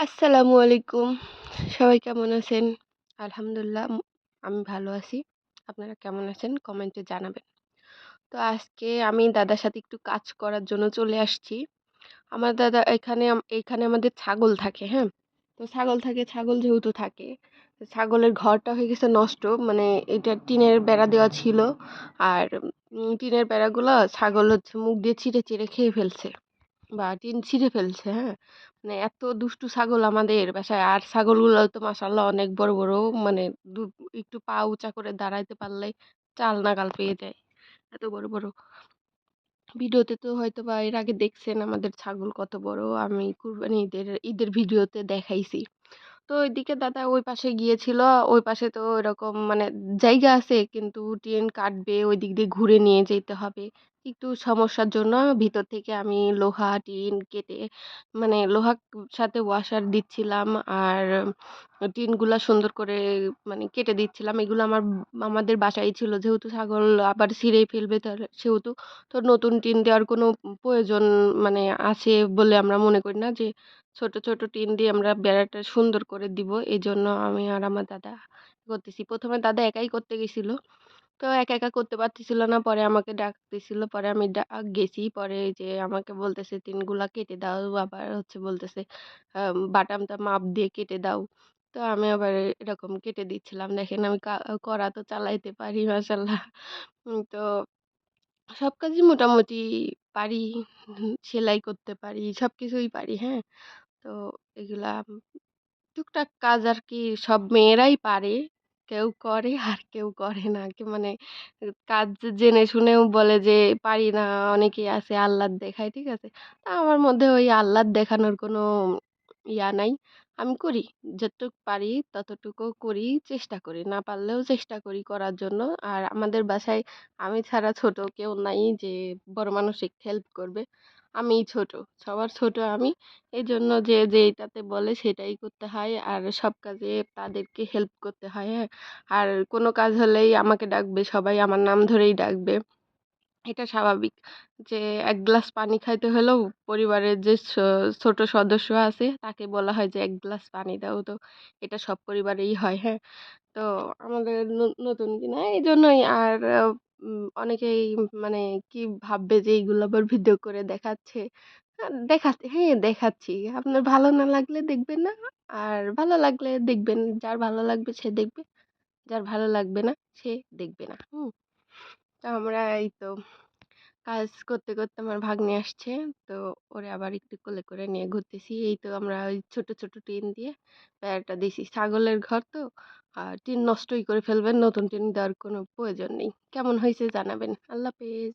আসসালামু আলাইকুম। সবাই কেমন আছেন? আলহামদুলিল্লাহ আমি ভালো আছি। আপনারা কেমন আছেন? কমেন্টে জানাবেন। তো আজকে আমি দাদার সাথে একটু কাজ করার জন্য চলে আসছি। আমার দাদা এখানে এখানে আমাদের ছাগল থাকে, হ্যাঁ? তো ছাগল থাকে, ছাগল যেহেতু থাকে, ছাগলের ঘরটা হয়ে গেছে নষ্ট। মানে এটা টিনের বেড়া দেওয়া ছিল। আর টিনের বেড়াগুলো ছাগল হচ্ছে মুখ দিয়ে চিরে, চিরে খেয়ে ফেলছে। বা টিন ছিঁড়ে ফেলছে, হ্যাঁ? মানে এত দুষ্টু ছাগল আমাদের বাসায়। আর ছাগলগুলো তো মাশাআল্লাহ অনেক বড়, বড় মানে দু একটু পা উঁচা করে দাঁড়াইতে পারলেই চাল নাগাল পেয়ে যায়। এত বড়, বড়। ভিডিওতে তো হয়তো বা এর আগে দেখছেন আমাদের ছাগল কত বড়। আমি কুরবানি ঈদের ঈদের ভিডিওতে দেখাইছি। তো ওইদিকে দাদা ওই পাশে গিয়েছিল। ওই পাশে তো এরকম মানে জায়গা আছে কিন্তু টিন কাটবে, ওই দিক দিয়ে ঘুরে নিয়ে যেতে হবে। একটু সমস্যার জন্য ভিতর থেকে আমি লোহা, টিন কেটে মানে লোহার সাথে ওয়াশার দিচ্ছিলাম। আর টিনগুলা সুন্দর করে মানে কেটে দিচ্ছিলাম। এগুলো আমার আমাদের বাসায় ছিল। যেহেতু ছাগল আবার ছিঁড়েই ফেলবে তাহলে সেহেতু তো নতুন টিন দেওয়ার কোনো প্রয়োজন মানে আছে বলে আমরা মনে করি না যে ছোট, ছোট টিন দিয়ে আমরা বেড়াটা সুন্দর করে দিব। এই জন্য আমি আর আমার দাদা করতেছি। প্রথমে দাদা একাই করতে গেছিল। তো একা, একা করতে পারতেছিল না। পরে আমাকে ডাকতেছিল। পরে আমি ডা গেছি। পরে যে আমাকে বলতেছে, "টিনগুলা কেটে দাও।" আবার হচ্ছে বলতেছে, "বাটামটা মাপ দিয়ে কেটে দাও।" তো আমি আবার এরকম কেটে দিচ্ছিলাম। দেখেন আমি কা কড়া তো চালাইতে পারি মাশাআল্লাহ। উম তো সব কাজই মোটামুটি পারি। সেলাই করতে পারি। সব কিছুই পারি, হ্যাঁ? তো এগুলা টুকটাক কাজ আর কি সব মেয়েরাই পারে। কেউ করে আর কেউ করে না। কি মানে কাজ জেনে শুনেও বলে যে পারি না, অনেকেই আছে আহ্লাদ দেখায়, ঠিক আছে? তা আমার মধ্যে ওই আহ্লাদ দেখানোর কোনো ইয়া নাই। আমি করি। যতটুক পারি ততটুকু করি, চেষ্টা করি। না পারলেও চেষ্টা করি করার জন্য। আর আমাদের বাসায় আমি ছাড়া ছোট কেউ নাই যে বড় মানুষ একটু হেল্প করবে। আমিই ছোট। সবার ছোট আমি। এই জন্য যে যেইটাতে বলে সেটাই করতে হয়। আর সব কাজে তাদেরকে হেল্প করতে হয়, হ্যাঁ? আর কোনো কাজ হলেই আমাকে ডাকবে, সবাই আমার নাম ধরেই ডাকবে। এটা স্বাভাবিক। যে এক গ্লাস পানি খাইতে হলেও পরিবারের যে ছোট সদস্য আছে তাকে বলা হয় যে এক গ্লাস পানি দাও। তো এটা সব পরিবারেই হয়, হ্যাঁ? তো আমাদের নতুন কিনা এইজন্যই আর অনেকেই মানে কি ভাববে যে এইগুলো আবার ভিডিও করে দেখাচ্ছে। আ দেখাচ্ছি হ্যাঁ, দেখাচ্ছি। আপনার ভালো না লাগলে দেখবেন না। আর ভালো লাগলে দেখবেন। যার ভালো লাগবে সে দেখবে। যার ভালো লাগবে না সে দেখবে না। হুম? আমরা এই তো কাজ করতে, করতে আমার ভাগ্নে আসছে। তো ওরে আবার একটু কোলে করে নিয়ে ঘুরতেছি। এই তো আমরা ওই ছোট, ছোট টিন দিয়ে বেড়াটা দিছি। ছাগলের ঘর তো আর টিন নষ্টই করে ফেলবেন। নতুন টিন দেওয়ার কোনো প্রয়োজন নেই। কেমন হয়েছে জানাবেন। আল্লাহ হাফেজ।